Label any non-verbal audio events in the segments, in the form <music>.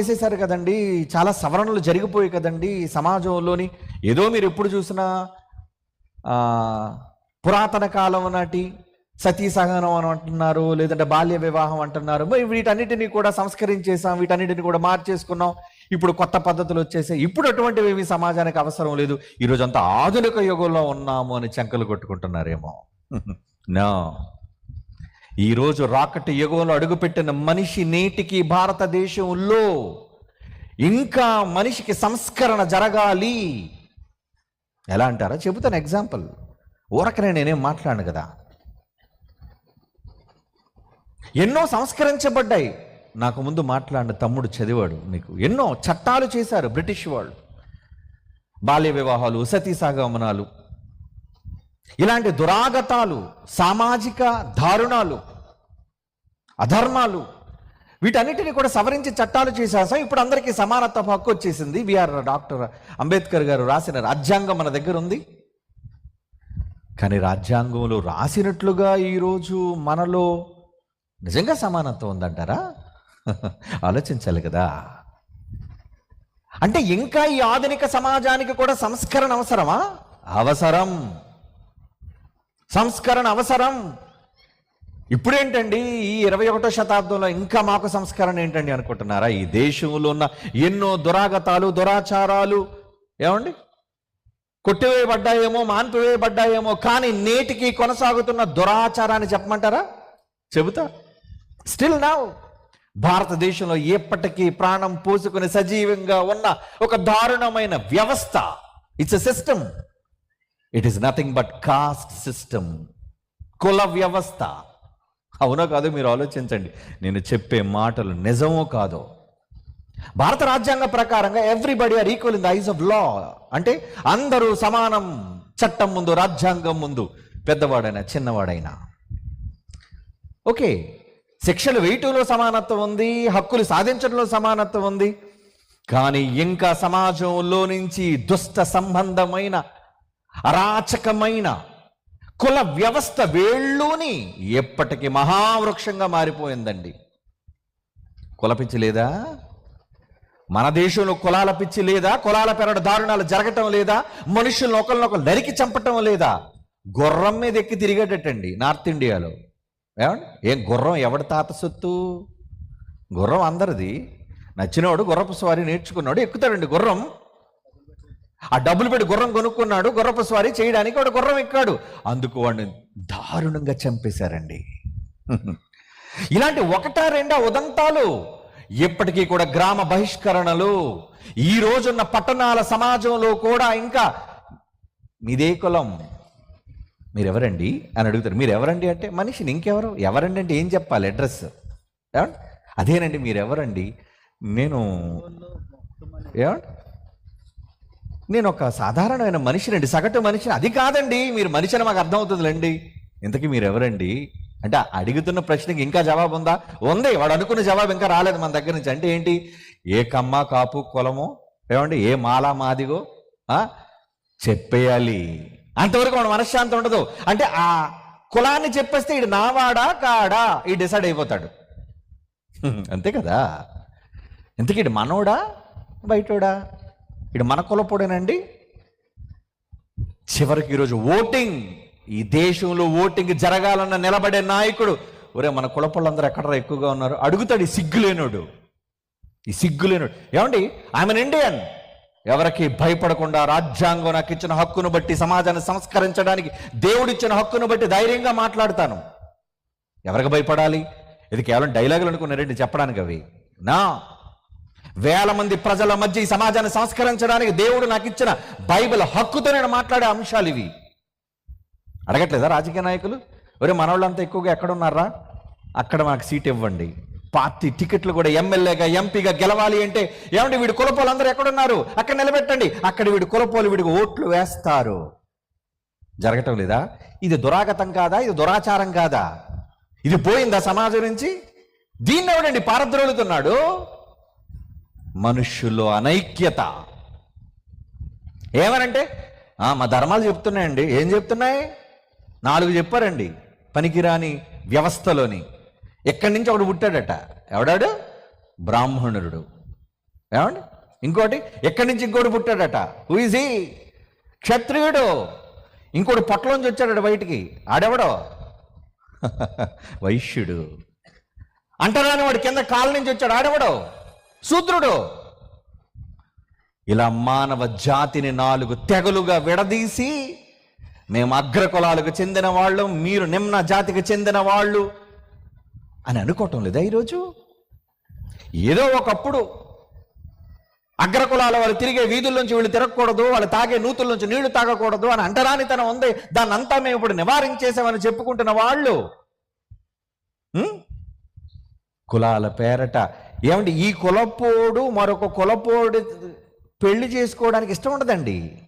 చేసేసారు కదండి. చాలా సవరణలు జరిగిపోయాయి కదండి సమాజంలోని. ఏదో మీరు ఎప్పుడు చూసినా పురాతన కాలం నాటి సతీ సహనం అని అంటున్నారు లేదంటే బాల్య వివాహం అంటున్నారు. మరి వీటన్నిటిని కూడా సంస్కరించేసాం వీటన్నిటిని కూడా మార్చేసుకున్నాం. ఇప్పుడు కొత్త పద్ధతులు వచ్చేసాయి. ఇప్పుడు అటువంటివి ఏమి సమాజానికి అవసరం లేదు. ఈరోజు అంతా ఆధునిక యుగంలో ఉన్నాము అని చెంకలు కొట్టుకుంటున్నారేమో. <laughs> నా. ఈరోజు రాకటి యుగంలో అడుగుపెట్టిన మనిషి నేటికి భారతదేశంలో ఇంకా మనిషికి సంస్కరణ జరగాలి. ఎలా అంటారా? చెబుతాను ఎగ్జాంపుల్. ఊరకనే నేనేం మాట్లాడను కదా. ఎన్నో సంస్కరించబడ్డాయి. నాకు ముందు మాట్లాడిన తమ్ముడు చదివాడు మీకు ఎన్నో చట్టాలు చేశారు బ్రిటిష్ వాళ్ళు. బాల్య వివాహాలు సతీ సాగమనాలు. ఇలాంటి దురాగతాలు సామాజిక దారుణాలు అధర్మాలు వీటన్నిటిని కూడా సవరించి చట్టాలు చేసేసాం ఇప్పుడు అందరికీ సమానత్వ హక్కు వచ్చేసింది. విఆర్ డాక్టర్ అంబేద్కర్ గారు రాసిన రాజ్యాంగం మన దగ్గర ఉంది. కానీ రాజ్యాంగంలో రాసినట్లుగా ఈరోజు మనలో నిజంగా సమానత్వం ఉందంటారా? <laughs> ఆలోచించాలి కదా. అంటే ఇంకా ఈ ఆధునిక సమాజానికి కూడా సంస్కరణ అవసరమా? అవసరం. సంస్కరణ అవసరం. ఇప్పుడేంటండి? ఈ ఇరవై ఒకటో శతాబ్దంలో ఇంకా మాకు సంస్కరణ ఏంటండి అనుకుంటున్నారా? ఈ దేశంలో ఉన్న ఎన్నో దురాగతాలు దురాచారాలు ఏమండి? కొట్టివేయబడ్డాయేమో మాన్పివేయబడ్డాయేమో కానీ నేటికి కొనసాగుతున్న దురాచారాన్ని చెప్పమంటారా? చెబుతా. స్టిల్ నౌ భారతదేశంలో ఎప్పటికీ ప్రాణం పోసుకుని సజీవంగా ఉన్న ఒక దారుణమైన వ్యవస్థ. It's a system it is nothing but caste system కుల వ్యవస్థ. అవునో కాదో మీరు ఆలోచించండి. నేను చెప్పే మాటలు నిజమో కాదో. భారత రాజ్యాంగ ప్రకారంగా everybody are equal in the eyes of law అంటే అందరూ సమానం చట్టం ముందు రాజ్యాంగం ముందు పెద్దవాడైనా చిన్నవాడైనా. ఓకే. శిక్షలు వేయటంలో సమానత్వం ఉంది హక్కులు సాధించడంలో సమానత్వం ఉంది. కానీ ఇంకా సమాజంలో నుంచి దుష్ట సంబంధమైన అరాచకమైన కుల వ్యవస్థ వేళ్ళూని ఎప్పటికీ మహావృక్షంగా మారిపోయిందండి. కుల పిచ్చి లేదా మన దేశంలో కులాల పిచ్చి లేదా? కులాల పెరడు దారుణాలు జరగటం లేదా? మనుషులను ఒకరినొకరు నరికి చంపటం లేదా? గుర్రం మీద ఎక్కి తిరిగేటట్టండి నార్త్ ఇండియాలో. ఏమండి? ఏం గుర్రం ఎవడి తాత సొత్తు? గుర్రం అందరిది. నచ్చినవాడు గుర్రపు స్వారీ నేర్చుకున్నాడు ఎక్కుతాడండి గుర్రం. ఆ డబ్బులు పెట్టి గుర్రం కొనుక్కున్నాడు గుర్రపు స్వారీ చేయడానికి వాడు గుర్రం ఎక్కాడు. అందుకు వాడిని దారుణంగా చంపేశారండి. ఇలాంటి ఒకటా రెండా ఉదంతాలు. ఎప్పటికీ కూడా గ్రామ బహిష్కరణలు ఈ రోజున్న పట్టణాల సమాజంలో కూడా ఇంకా మీదే కులం. మీరెవరండి అని అడుగుతారు. మీరు ఎవరండి అంటే మనిషిని ఇంకెవరు? ఎవరండి అంటే ఏం చెప్పాలి? అడ్రస్. అదేనండి మీరు ఎవరండి నేను ఏమండి? నేను ఒక సాధారణమైన మనిషినండి. సగటు మనిషిని అది కాదండి. మీరు మనిషి అని మాకు అర్థమవుతుందిలేండి. ఇంతకీ మీరు ఎవరండి అంటే అడుగుతున్న ప్రశ్నకి ఇంకా జవాబు ఉందా. ఉంది వాడు అనుకున్న జవాబు ఇంకా రాలేదు మన దగ్గర నుంచి. అంటే ఏంటి? ఏ కమ్మ కాపు కులమో? ఏమండి? ఏ మాలా మాదిగో? చెప్పేయాలి. అంతవరకు మన మనశ్శాంతి ఉండదు. అంటే ఆ కులాన్ని చెప్పేస్తే ఇడు నావాడా కాడా? ఈ డిసైడ్ అయిపోతాడు. అంతే కదా? ఇంతకీ ఇడు మనోడా బయటోడా? ఇటు మన కులపోడేనండి? చివరికి ఈరోజు ఓటింగ్. ఈ దేశంలో ఓటింగ్ జరగాలన్న నిలబడే నాయకుడు. ఒరే మన కులపళ్ళందరూ ఎక్కడ ఎక్కువగా ఉన్నారు? అడుగుతాడు ఈ సిగ్గులేనోడు. ఈ సిగ్గులేనుడు. ఏమండి? ఆమెన్ ఇండియన్ ఎవరికి భయపడకుండా రాజ్యాంగం నాకు ఇచ్చిన హక్కును బట్టి సమాజాన్ని సంస్కరించడానికి దేవుడిచ్చిన హక్కును బట్టి ధైర్యంగా మాట్లాడతాను. ఎవరికి భయపడాలి? ఇది కేవలం డైలాగులు అనుకున్నారండి చెప్పడానికి అవి. నా వేల మంది ప్రజల మధ్య ఈ సమాజాన్ని సంస్కరించడానికి దేవుడు నాకు ఇచ్చిన బైబిల్ హక్కుతో నేను మాట్లాడే అంశాలు ఇవి. అడగట్లేదా రాజకీయ నాయకులు? ఒరే మనోళ్ళంతా ఎక్కువగా ఎక్కడున్నారా? అక్కడ మాకు సీట్ ఇవ్వండి. పార్టీ టికెట్లు కూడా ఎమ్మెల్యేగా ఎంపీగా గెలవాలి అంటే ఏమండి వీడు కులపోలు అందరూ ఎక్కడున్నారు? అక్కడ నిలబెట్టండి. అక్కడ వీడి కులపోలు వీడికి ఓట్లు వేస్తారు. జరగటం లేదా? ఇది దురాగతం కాదా? ఇది దురాచారం కాదా? ఇది పోయిందా సమాజం నుంచి? దీన్ని ఎవడండి పారద్రోలుతున్నాడు? మనుష్యుల్లో అనైక్యత. ఏమనంటే? మా ధర్మాలు చెప్తున్నాయండి. ఏం చెప్తున్నాయి? నాలుగు చెప్పారండి. పనికిరాని వ్యవస్థలోని. ఎక్కడి నుంచి ఒకడు పుట్టాడట? ఎవడాడు? బ్రాహ్మణుడు. ఏమండి? ఇంకోటి ఎక్కడి నుంచి ఇంకోటి పుట్టాడట? హూయిజీ క్షత్రియుడు. ఇంకోటి పొట్టలోంచి వచ్చాడట బయటికి. ఆడెవడో? <laughs> వైశ్యుడు. అంటరాని వాడు కింద కాళ్ళ నుంచి వచ్చాడు. ఆడెవడో? శూద్రుడు. ఇలా మానవ జాతిని నాలుగు తెగలుగా విడదీసి మేము అగ్రకులాలకు చెందిన వాళ్ళు మీరు నిమ్న జాతికి చెందిన వాళ్ళు అని అనుకోవటం లేదా ఈరోజు? ఏదో ఒకప్పుడు అగ్రకులాల వాళ్ళు తిరిగే వీధుల్లోంచి వీళ్ళు తిరగకూడదు వాళ్ళు తాగే నూతుల్లోంచి నీళ్ళు తాగకూడదు అని అంటరానితనం ఉంది. దాన్ని అంతా మేము ఇప్పుడు నివారించేసామని చెప్పుకుంటున్న వాళ్ళు కులాల పేరట ఏమంటే ఈ కులపోడు మరొక కులపోడు పెళ్ళి చేసుకోవడానికి ఇష్టం ఉండదండి.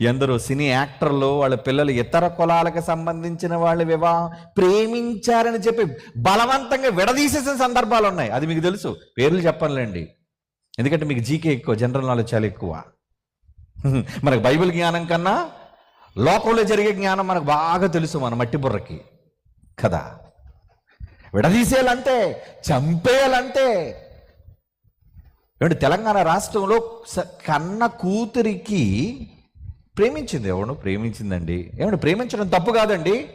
ఎందరో సినీ యాక్టర్లు వాళ్ళ పిల్లలు ఇతర కులాలకు సంబంధించిన వాళ్ళు వివాహం ప్రేమించారని చెప్పి బలవంతంగా విడదీసేసిన సందర్భాలు ఉన్నాయి. అది మీకు తెలుసు. పేర్లు చెప్పనులేండి. ఎందుకంటే మీకు జీకే ఎక్కువ జనరల్ నాలెడ్జ్ చాలా ఎక్కువ. మనకు బైబిల్ జ్ఞానం కన్నా లోకంలో జరిగే జ్ఞానం మనకు బాగా తెలుసు మన మట్టి బుర్రకి. కదా? విడదీసేయాలంతే చంపేయాలంతే ఏమంటే తెలంగాణ రాష్ట్రంలో స- కన్న కూతురికి ప్రేమించింది ఎవడు ప్రేమించిందండి. ఏమంటే ప్రేమించడం తప్పు కాదండి.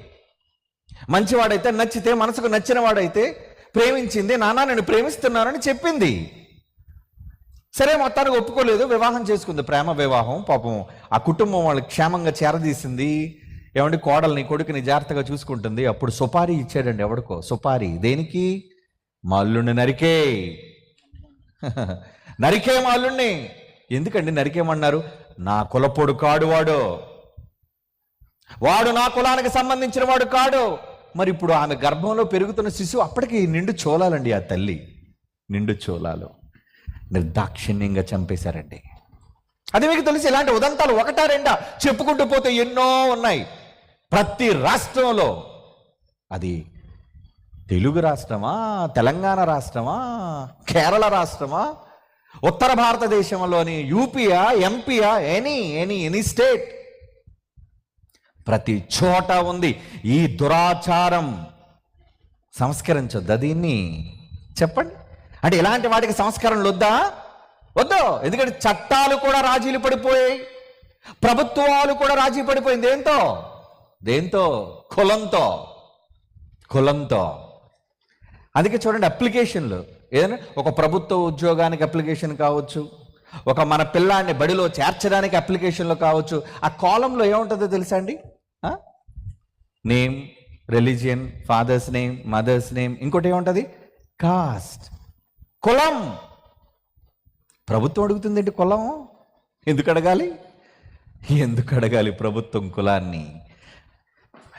మంచివాడైతే నచ్చితే మనసుకు నచ్చిన వాడైతే ప్రేమించింది నానా నేను ప్రేమిస్తున్నానని చెప్పింది. సరే మొత్తానికి ఒప్పుకోలేదు వివాహం చేసుకుంది. ప్రేమ వివాహం పాపం ఆ కుటుంబం వాళ్ళు క్షేమంగా చేరదీసింది. ఏమంటే కోడల్ని కొడుకుని జాగ్రత్తగా చూసుకుంటుంది. అప్పుడు సుపారీ ఇచ్చాడండి ఎవడికో. సుపారీ. దేనికి? మా అల్లుడిని నరికే. <laughs> నరికే మా అల్లుడిని ఎందుకండి నరికేమన్నారు? నా కులపొడు కాడు వాడు. వాడు నా కులానికి సంబంధించిన వాడు కాడు. మరి ఇప్పుడు ఆమె గర్భంలో పెరుగుతున్న శిశువు అప్పటికి నిండు చోలాలండి ఆ తల్లి. నిండు చోలాలు నిర్దాక్షిణ్యంగా చంపేశారండి. అది మీకు తెలిసి ఇలాంటి ఉదంతాలు ఒకటా రెండా చెప్పుకుంటూ పోతే ఎన్నో ఉన్నాయి. ప్రతి రాష్ట్రంలో అది తెలుగు రాష్ట్రమా తెలంగాణ రాష్ట్రమా కేరళ రాష్ట్రమా ఉత్తర భారతదేశంలోని యూపీయా ఎంపీయా ఎనీ ఎనీ ఎనీ స్టేట్ ప్రతి చోట ఉంది. ఈ దురాచారం సంస్కరించొద్దా దీన్ని? చెప్పండి. అంటే ఇలాంటి వాటికి సంస్కరణలు వద్దా? వద్దు. ఎందుకంటే చట్టాలు కూడా రాజీలు పడిపోయాయి. ప్రభుత్వాలు కూడా రాజీ పడిపోయింది. ఏంటో దేంతో? కులంతో. కులంతో. అందుకే చూడండి అప్లికేషన్లు. ఏదైనా ఒక ప్రభుత్వ ఉద్యోగానికి అప్లికేషన్ కావచ్చు ఒక మన పిల్లాన్ని బడిలో చేర్చడానికి అప్లికేషన్లు కావచ్చు ఆ కాలంలో ఏముంటుందో తెలుసా అండి? Name religion father's name mother's name ఇంకోటి ఏముంటుంది? కాస్ట్. కులం. ప్రభుత్వం అడుగుతుందండి కులం ఎందుకు అడగాలి? ఎందుకు అడగాలి ప్రభుత్వం కులాన్ని?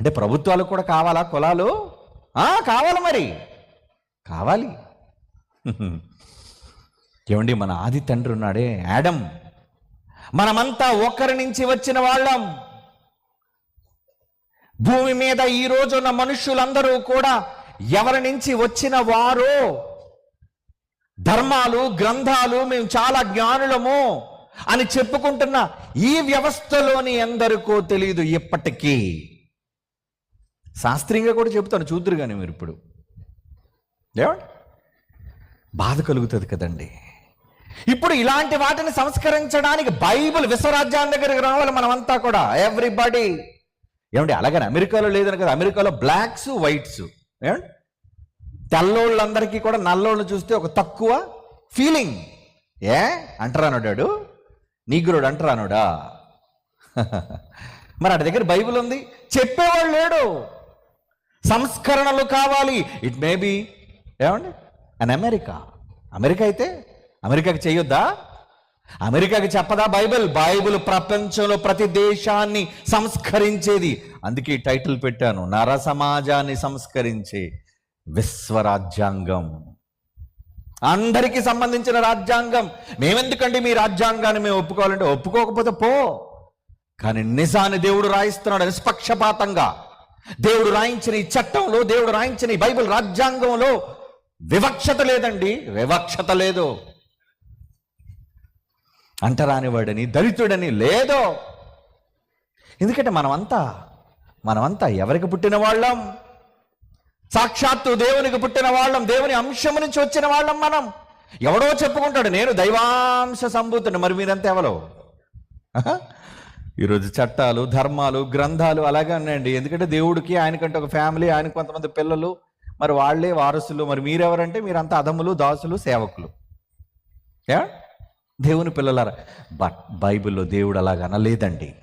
అంటే ప్రభుత్వాలు కూడా కావాలా కులాలు? కావాలి మరి. కావాలి. ఏమండి మన ఆది తండ్రి ఉన్నాడే యాడమ్ మనమంతా ఒకరి నుంచి వచ్చిన వాళ్ళం. భూమి మీద ఈ రోజున్న మనుషులందరూ కూడా ఎవరి నుంచి వచ్చిన వారో? ధర్మాలు గ్రంథాలు మేము చాలా జ్ఞానులము అని చెప్పుకుంటున్న ఈ వ్యవస్థలోని ఎందరికో తెలియదు ఇప్పటికీ. శాస్త్రీయంగా కూడా చెప్తాను చూద్దరు కానీ మీరు ఇప్పుడు. ఏమండి బాధ కలుగుతుంది కదండి. ఇప్పుడు ఇలాంటి వాటిని సంస్కరించడానికి బైబిల్ విశ్వరాజ్యాన్ని దగ్గరికి రావాలి మనమంతా కూడా ఎవ్రీబడి. ఏమండి అలాగని అమెరికాలో లేదని కదా అమెరికాలో బ్లాక్స్ వైట్స్. ఏమండి తెల్లోళ్ళందరికీ కూడా నల్లోళ్ళు చూస్తే ఒక తక్కువ ఫీలింగ్. ఏ? అంటరానోడాడు నీగ్రోడు అంటరానోడా <laughs> మరి అటు దగ్గర బైబిల్ ఉంది చెప్పేవాడు లేడు. సంస్కరణలు కావాలి. ఇట్ మే బి ఏమండి? అన్ అమెరికా అమెరికా అయితే అమెరికాకి చేయొద్దా? అమెరికాకి చెప్పదా బైబిల్ బైబిల్ ప్రపంచంలో ప్రతి దేశాన్ని సంస్కరించేది. అందుకే టైటిల్ పెట్టాను. నర సమాజాన్ని సంస్కరించే విశ్వరాజ్యాంగం. అందరికీ సంబంధించిన రాజ్యాంగం. మేమెందుకండి మీ రాజ్యాంగాన్ని మేము ఒప్పుకోవాలంటే ఒప్పుకోకపోతే పో. కానీ నిజాన్ని దేవుడు రాయిస్తున్నాడు నిష్పక్షపాతంగా. దేవుడు రాయించిన ఈ చట్టంలో దేవుడు రాయించిన ఈ బైబిల్ రాజ్యాంగంలో వివక్షత లేదండి. వివక్షత లేదు. అంటరానివాడని దళితుడని లేదో. ఎందుకంటే మనమంతా మనమంతా ఎవరికి పుట్టిన వాళ్ళం? సాక్షాత్తు దేవునికి పుట్టిన వాళ్ళం దేవుని అంశము నుంచి వచ్చిన వాళ్ళం మనం. ఎవడో చెప్పుకుంటాడు నేను దైవాంశ సంభూతుని మరి మీరంతా ఎవరో? ఈరోజు చట్టాలు ధర్మాలు గ్రంథాలు అలాగే ఉన్నాయండి. ఎందుకంటే దేవుడికి ఆయనకంటే ఒక ఫ్యామిలీ ఆయనకు కొంతమంది పిల్లలు మరి వాళ్ళే వారసులు. మరి మీరెవరంటే మీరంతా అదములు దాసులు సేవకులు. యా? దేవుని పిల్లలారా బట్ బైబిల్లో దేవుడు అలాగ అనలేదండి.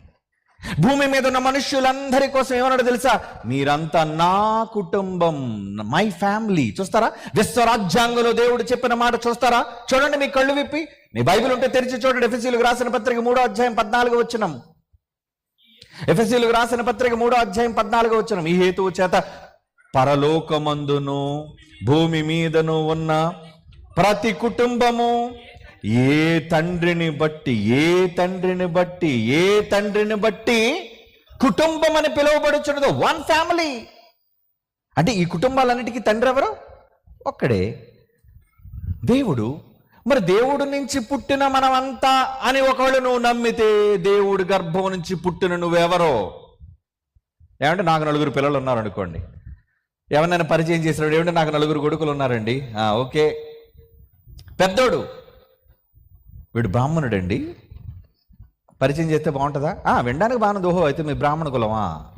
భూమి మీద ఉన్న మనుష్యులందరి కోసం ఏమన్నాడు తెలుసా? మీరంతా నా కుటుంబం మై ఫ్యామిలీ. చూస్తారా? విశ్వరాజ్యాంగంలో దేవుడు చెప్పిన మాట చూస్తారా? చూడండి మీ కళ్ళు విప్పి. మీ బైబిల్ ఉంటే తెరిచి చూడండి. ఎఫ్ఎస్సీలకు రాసిన పత్రిక మూడో అధ్యాయం పద్నాలుగు వచ్చినాం ఎఫ్ఎస్సీలకు రాసిన పత్రిక మూడో అధ్యాయం పద్నాలుగు వచ్చిన ఈ హేతువు చేత పరలోకమందును భూమి మీదను ఉన్న ప్రతి కుటుంబము ఏ తండ్రిని బట్టి ఏ తండ్రిని బట్టి ఏ తండ్రిని బట్టి కుటుంబం అని పిలువబడుచున్నదో. One family. అంటే ఈ కుటుంబాలన్నిటికీ తండ్రి ఎవరు ఒక్కడే. దేవుడు మరి దేవుడు నుంచి పుట్టిన మనమంతా అని ఒకవేళ నువ్వు నమ్మితే దేవుడు గర్భం నుంచి పుట్టిన నువ్వెవరో? ఏమంటే నాకు నలుగురు పిల్లలు ఉన్నారు అనుకోండి ఎవరినైనా పరిచయం చేసినాడు ఏమంటే నాకు నలుగురు కొడుకులు ఉన్నారండి? ఓకే. పెద్దోడు. వీడు బ్రాహ్మణుడండి. పరిచయం చేస్తే బాగుంటుందా? వినడానికి బాగుంది. ఓహో అయితే మీ బ్రాహ్మణ కులమా?